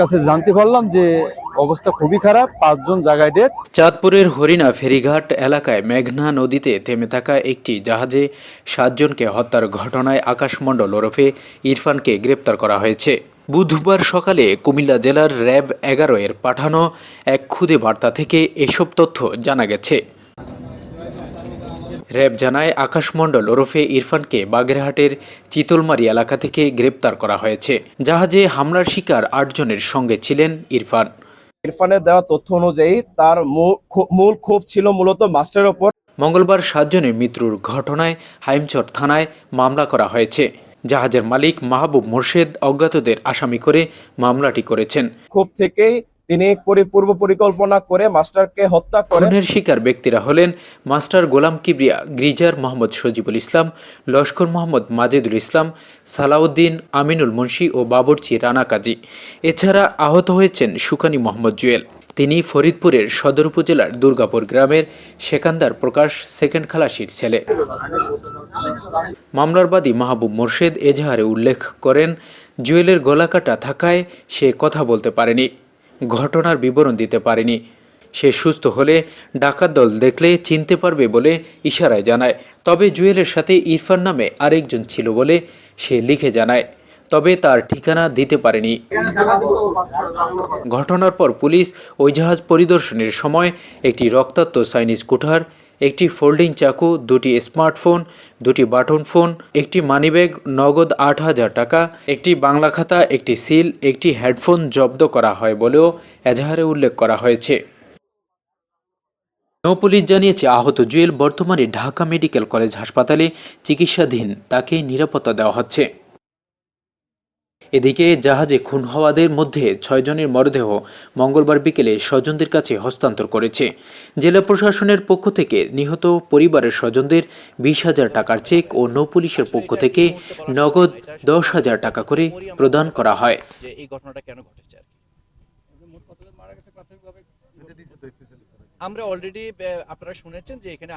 কাছে জানতে পারলাম যে অবস্থা খুবই খারাপ, পাঁচজন জায়গায় ডেট চাঁদপুরের হরিণা ফেরিঘাট এলাকায় মেঘনা নদীতে থেমে থাকা একটি জাহাজে সাতজনকে হত্যার ঘটনায় আকাশমণ্ডল ওরফে ইরফানকে গ্রেপ্তার করা হয়েছে। বুধবার সকালে কুমিল্লা জেলার র্যাব এগারো এর পাঠানো এক ক্ষুদে বার্তা থেকে এসব তথ্য জানা গেছে। র্যাব জানায় আকাশমণ্ডল ওরফে ইরফানকে বাগেরহাটের চিতলমারি এলাকা থেকে গ্রেপ্তার করা হয়েছে। জাহাজে হামলার শিকার আটজনের সঙ্গে ছিলেন ইরফান। ইরফানের দেওয়া তথ্য অনুযায়ী তার মূল মূল ক্ষোভ ছিল মূলত মাস্টারের ওপর। মঙ্গলবার সাতজনের মৃত্যুর ঘটনায় হাইমচর থানায় মামলা করা হয়েছে। জাহাজের মালিক মাহবুব মোর্শেদ অজ্ঞাতদের আসামি করে মামলাটি করেছেন। ক্ষোভ থেকেই তিনি পরি- পূর্ব পরিকল্পনা করে মাস্টারকে হত্যা করেন খুনের শিকার ব্যক্তিরা হলেন মাস্টার গোলাম কিবরিয়া, গ্রিজার মোহাম্মদ সজিবুল ইসলাম, লস্কর মোহাম্মদ মাজেদুল ইসলাম, সালাউদ্দিন আমিনুল মুন্সি ও বাবরচি রানা কাজী। এছাড়া আহত হয়েছেন সুকানি মোহাম্মদ জুয়েল। তিনি ফরিদপুরের সদর উপজেলার দুর্গাপুর গ্রামের সেকান্দার প্রকাশ সেকেন্ড খালাসির ছেলে। মামলার বাদী মাহবুব মোর্শেদ এজাহারে উল্লেখ করেন, জুয়েলের গলাকাটা থাকায় সে কথা বলতে পারেনি। ঘটনার বিবরণ দিতে পারেনি। সে সুস্থ হলে ডাকাত দল দেখলে চিনতে পারবে বলে ইশারায় জানায়। তবে জুয়েলের সাথে ইরফান নামে আরেকজন ছিল বলে সে লিখে জানায়। তবে তার ঠিকানা দিতে পারেনি। ঘটনার পর পুলিশ ওই জাহাজ পরিদর্শনের সময় একটি রক্তাক্ত সাইনিজ কুঠার একটি ফোল্ডিং চাকু, দুটি স্মার্টফোন, দুটি বাটন ফোন, একটি মানিব্যাগ, নগদ আট হাজার টাকা, একটি বাংলা খাতা, একটি সিল, একটি হেডফোন জব্দ করা হয় বলেও এজাহারে উল্লেখ করা হয়েছে। নৌপুলিশ জানিয়েছে, আহত জুয়েল বর্তমানে ঢাকা মেডিকেল কলেজ হাসপাতালে চিকিৎসাধীন, তাকে নিরাপত্তা দেওয়া হচ্ছে। এদিকে জাহাজে খুন হওয়াদের মধ্যে ছয়জনের মরদেহ মঙ্গলবার বিকেলে স্বজনদের কাছে হস্তান্তর করেছে। জেলা প্রশাসনের পক্ষ থেকে নিহত পরিবারের স্বজনদের বিশ হাজার টাকার চেক ও নৌ পুলিশের পক্ষ থেকে নগদ দশ হাজার টাকা করে প্রদান করা হয়। যে এই ঘটনাটা কেন ঘটেছে আর আমরা অলরেডি আপনারা শুনেছেন যে এখানে